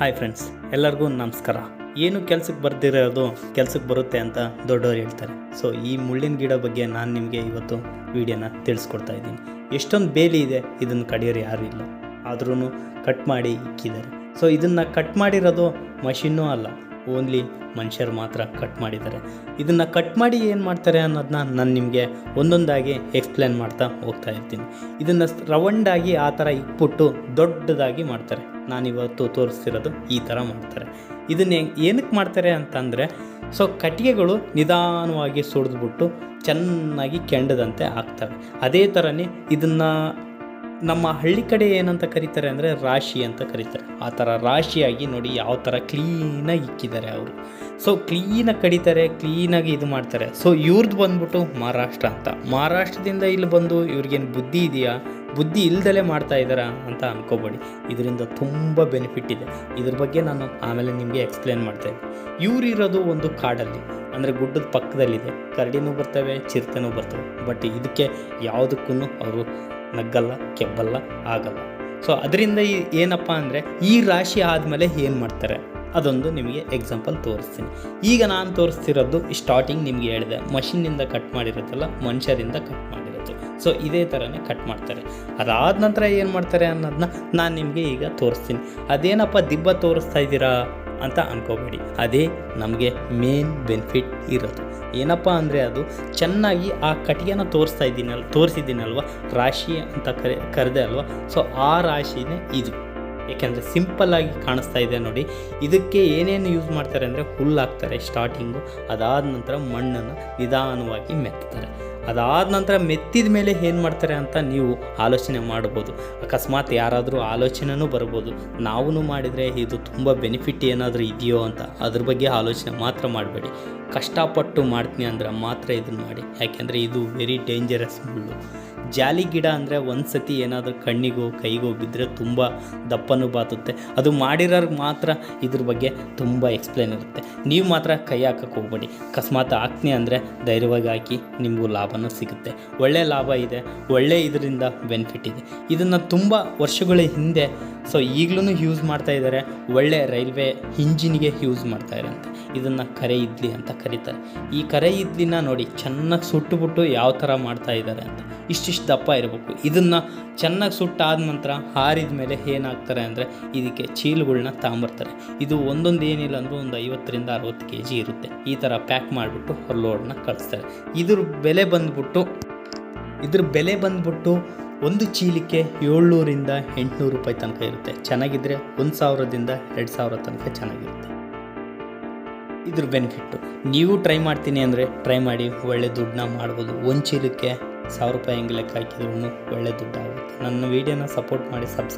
Hi friends ಎಲ್ಲರಿಗೂ ನಮಸ್ಕಾರ. ಏನು ಕೆಲ್ಸಕ್ಕೆ ಬರ್ದಿರೋದು ಕೆಲ್ಸಕ್ಕೆ ಬರುತ್ತೆ ಅಂತ ದೊಡ್ಡವರು ಹೇಳ್ತಾರೆ. ಸೊ ಈ ಮುಳ್ಳಿನ ಗಿಡ ಬಗ್ಗೆ ನಾನು ನಿಮಗೆ ಇವತ್ತು ವಿಡಿಯೋನ ತಿಳಿಸ್ಕೊಡ್ತಾ ಇದ್ದೀನಿ. ಎಷ್ಟೊಂದು ಬೇಲಿ ಇದೆ, ಇದನ್ನು ಕಡಿಯೋರು ಯಾರೂ ಇಲ್ಲ. ಆದ್ರೂ ಕಟ್ ಮಾಡಿ ಇಕ್ಕಿದ್ದಾರೆ. ಸೊ ಇದನ್ನು ಕಟ್ ಮಾಡಿರೋದು ಮಷಿನ್ನೂ ಅಲ್ಲ, ಓನ್ಲಿ ಮನುಷ್ಯರು ಮಾತ್ರ ಕಟ್ ಮಾಡಿದ್ದಾರೆ. ಇದನ್ನು ಕಟ್ ಮಾಡಿ ಏನು ಮಾಡ್ತಾರೆ ಅನ್ನೋದನ್ನ ನಾನು ನಿಮಗೆ ಒಂದೊಂದಾಗಿ ಎಕ್ಸ್ಪ್ಲೇನ್ ಮಾಡ್ತಾ ಹೋಗ್ತಾ ಇರ್ತೀನಿ. ಇದನ್ನು ರೌಂಡಾಗಿ ಆ ಥರ ಇಕ್ಬಿಟ್ಟು ದೊಡ್ಡದಾಗಿ ಮಾಡ್ತಾರೆ. ನಾನಿವತ್ತು ತೋರಿಸ್ತಿರೋದು ಈ ಥರ ಮಾಡ್ತಾರೆ. ಇದನ್ನ ಏನಕ್ಕೆ ಮಾಡ್ತಾರೆ ಅಂತಂದರೆ, ಸೊ ಕಟ್ಟಿಗೆಗಳು ನಿಧಾನವಾಗಿ ಸುಡಿದ್ಬಿಟ್ಟು ಚೆನ್ನಾಗಿ ಕೆಂಡದಂತೆ ಆಗ್ತವೆ ಅದೇ ಥರನೇ ಇದನ್ನು ನಮ್ಮ ಹಳ್ಳಿ ಕಡೆ ಏನಂತ ಕರೀತಾರೆ ಅಂದರೆ ರಾಶಿ ಅಂತ ಕರೀತಾರೆ. ಆ ಥರ ರಾಶಿಯಾಗಿ ನೋಡಿ ಯಾವ ಥರ ಕ್ಲೀನಾಗಿ ಇಕ್ಕಿದ್ದಾರೆ ಅವರು. ಸೊ ಕ್ಲೀನಾಗಿ ಕಡಿತಾರೆ, ಕ್ಲೀನಾಗಿ ಇದು ಮಾಡ್ತಾರೆ. ಸೊ ಇವ್ರದ್ದು ಬಂದ್ಬಿಟ್ಟು ಮಹಾರಾಷ್ಟ್ರ ಅಂತ. ಮಹಾರಾಷ್ಟ್ರದಿಂದ ಇಲ್ಲಿ ಬಂದು ಇವ್ರಿಗೇನು ಬುದ್ಧಿ ಇದೆಯಾ? ಬುದ್ಧಿ ಇಲ್ಲದಲೇ ಮಾಡ್ತಾ ಇದ್ದಾರಾ ಅಂತ ಅನ್ಕೋಬೇಡಿ. ಇದರಿಂದ ತುಂಬ ಬೆನಿಫಿಟ್ ಇದೆ. ಇದ್ರ ಬಗ್ಗೆ ನಾನು ಆಮೇಲೆ ನಿಮಗೆ ಎಕ್ಸ್ಪ್ಲೇನ್ ಮಾಡ್ತೇನೆ. ಇವ್ರಿರೋದು ಒಂದು ಕಾಡಲ್ಲಿ, ಅಂದರೆ ಗುಡ್ಡದ ಪಕ್ಕದಲ್ಲಿದೆ. ಕರಡಿನೂ ಬರ್ತವೆ, ಚಿರತೆನೂ ಬರ್ತವೆ. ಬಟ್ ಇದಕ್ಕೆ ಯಾವುದಕ್ಕೂ ಅವರು ನಗ್ಗಲ್ಲ, ಕೆಬ್ಬಲ್ಲ, ಆಗಲ್ಲ. ಸೊ ಅದರಿಂದ ಈ ಏನಪ್ಪ ಅಂದರೆ, ಈ ರಾಶಿ ಆದಮೇಲೆ ಏನು ಮಾಡ್ತಾರೆ? ಅದೊಂದು ನಿಮಗೆ ಎಕ್ಸಾಂಪಲ್ ತೋರಿಸ್ತೀನಿ. ಈಗ ನಾನು ತೋರಿಸ್ತಿರೋದು ಸ್ಟಾರ್ಟಿಂಗ್ ನಿಮಗೆ ಹೇಳಿದೆ. ಮಷಿನ್ನಿಂದ ಕಟ್ ಮಾಡಿರುತ್ತಲ್ಲ, ಮನುಷ್ಯರಿಂದ ಕಟ್ ಮಾಡಿರೋದು ಸೊ ಇದೇ ಥರನೇ ಕಟ್ ಮಾಡ್ತಾರೆ. ಅದಾದ ನಂತರ ಏನು ಮಾಡ್ತಾರೆ ಅನ್ನೋದನ್ನ ನಾನು ನಿಮಗೆ ಈಗ ತೋರಿಸ್ತೀನಿ. ಅದೇನಪ್ಪ ದಿಬ್ಬ ತೋರಿಸ್ತಾ ಇದ್ದೀರಾ ಅಂತ ಅನ್ಕೋಬೇಡಿ. ಅದೇ ನಮಗೆ ಮೇನ್ ಬೆನಿಫಿಟ್ ಇರೋದು. ಏನಪ್ಪ ಅಂದರೆ ಅದು ಚೆನ್ನಾಗಿ ಆ ಕಟಿಗೆನ ತೋರಿಸ್ತಾ ಇದ್ದೀನಲ್, ತೋರಿಸಿದ್ದೀನಲ್ವ? ರಾಶಿ ಅಂತ ಕರೆ, ಕರೆದೆ ಅಲ್ವಾ? ಸೊ ಆ ರಾಶಿನೇ ಇದು. ಏಕೆಂದರೆ ಸಿಂಪಲ್ಲಾಗಿ ಕಾಣಿಸ್ತಾ ಇದೆ ನೋಡಿ. ಇದಕ್ಕೆ ಏನೇನು ಯೂಸ್ ಮಾಡ್ತಾರೆ ಅಂದರೆ ಹುಲ್ಲು ಹಾಕ್ತಾರೆ ಸ್ಟಾರ್ಟಿಂಗು ಅದಾದ ನಂತರ ಮಣ್ಣನ್ನು ನಿಧಾನವಾಗಿ ಮೆತ್ತಾರೆ. ಅದಾದ ನಂತರ ಮೆತ್ತಿದ ಮೇಲೆ ಏನು ಮಾಡ್ತಾರೆ ಅಂತ ನೀವು ಆಲೋಚನೆ ಮಾಡ್ಬೋದು. ಅಕಸ್ಮಾತ್ ಯಾರಾದರೂ ಆಲೋಚನೆನೂ ಬರ್ಬೋದು. ನಾವು ಮಾಡಿದರೆ ಇದು ತುಂಬ ಬೆನಿಫಿಟ್ ಏನಾದರೂ ಇದೆಯೋ ಅಂತ. ಅದ್ರ ಬಗ್ಗೆ ಆಲೋಚನೆ ಮಾತ್ರ ಮಾಡಬೇಡಿ. ಕಷ್ಟಪಟ್ಟು ಮಾಡ್ತೀನಿ ಅಂದ್ರೆ ಮಾತ್ರ ಇದನ್ನು ಮಾಡಿ. ಯಾಕೆಂದರೆ ಇದು ವೆರಿ ಡೇಂಜರಸ್ ಮುಳ್ಳು. ಜಾಲಿ ಗಿಡ ಅಂದರೆ ಒಂದು ಸತಿ ಏನಾದರೂ ಕಣ್ಣಿಗೋ, ಕೈಗೋ ಬಿದ್ದರೆ ತುಂಬ ದಪ್ಪನೂ ಬಾತುತ್ತೆ. ಅದು ಮಾಡಿರೋರ್ಗೆ ಮಾತ್ರ ಇದ್ರ ಬಗ್ಗೆ ತುಂಬ ಎಕ್ಸ್ಪ್ಲೇನ್ ಇರುತ್ತೆ. ನೀವು ಮಾತ್ರ ಕೈ ಹಾಕಕ್ಕೆ ಹೋಗ್ಬೇಡಿ. ಅಕಸ್ಮಾತ್ ಹಾಕ್ತೀನಿ ಅಂದರೆ ಧೈರ್ಯವಾಗಿ ಹಾಕಿ ನಿಮಗೂ ಲಾಭನೂ ಸಿಗುತ್ತೆ. ಒಳ್ಳೆಯ ಲಾಭ ಇದೆ, ಒಳ್ಳೆ ಇದರಿಂದ ಬೆನಿಫಿಟ್ ಇದೆ. ಇದನ್ನು ತುಂಬ ವರ್ಷಗಳ ಹಿಂದೆ ಸೊ ಈಗಲೂ ಯೂಸ್ ಮಾಡ್ತಾ ಇದ್ದಾರೆ ಒಳ್ಳೆ ರೈಲ್ವೆ ಇಂಜಿನ್ಗೆ ಯೂಸ್ ಮಾಡ್ತಾ ಇರೋಂತೆ ಇದನ್ನು ಕರೆ ಇಡ್ಲಿ ಅಂತ ಕರೀತಾರೆ. ಈ ಕರೆ ಇಡ್ಲಿನ ನೋಡಿ ಚೆನ್ನಾಗಿ ಸುಟ್ಟುಬಿಟ್ಟು ಯಾವ ಥರ ಮಾಡ್ತಾ ಇದ್ದಾರೆ ಅಂತ. ಇಷ್ಟಿಷ್ಟು ದಪ್ಪ ಇರಬೇಕು. ಇದನ್ನು ಚೆನ್ನಾಗಿ ಸುಟ್ಟಾದ ನಂತರ ಹಾರಿದ ಮೇಲೆ ಏನಾಗ್ತಾರೆ ಅಂದರೆ ಇದಕ್ಕೆ ಚೀಲಗಳನ್ನ ತಾಂಬರ್ತಾರೆ. ಇದು ಒಂದೊಂದು ಏನಿಲ್ಲ ಅಂದರೂ ಒಂದು ಐವತ್ತರಿಂದ ಅರವತ್ತು ಕೆ ಜಿ ಇರುತ್ತೆ. ಈ ಥರ ಪ್ಯಾಕ್ ಮಾಡಿಬಿಟ್ಟು ಲೋಡ್ನ ಕಳಿಸ್ತಾರೆ. ಇದ್ರ ಬೆಲೆ ಬಂದ್ಬಿಟ್ಟು, ಇದ್ರ ಬೆಲೆ ಬಂದ್ಬಿಟ್ಟು ಒಂದು ಚೀಲಕ್ಕೆ ಏಳ್ನೂರಿಂದ ಎಂಟುನೂರು ರೂಪಾಯಿ ತನಕ ಇರುತ್ತೆ. ಚೆನ್ನಾಗಿದ್ದರೆ ಒಂದು ಸಾವಿರದಿಂದ ಎರಡು ಸಾವಿರ ತನಕ ಚೆನ್ನಾಗಿರುತ್ತೆ. ಇದ್ರ ಬೆನಿಫಿಟ್ಟು ನೀವು ಟ್ರೈ ಮಾಡ್ತೀನಿ ಅಂದರೆ ಟ್ರೈ ಮಾಡಿ, ಒಳ್ಳೆ ದುಡ್ಡನ್ನ ಮಾಡ್ಬೋದು. ಒಂದು ಚೀಲಕ್ಕೆ ಸಾವಿರ ರೂಪಾಯಿ ಹೆಂಗೆ ಲೆಕ್ಕ ಹಾಕಿದ್ರು ಒಳ್ಳೆ ದುಡ್ಡು ಆಗುತ್ತೆ ನನ್ನ ವೀಡಿಯೋನ ಸಪೋರ್ಟ್ ಮಾಡಿ ಸಬ್ಸ್ಕ್ರೈಬ್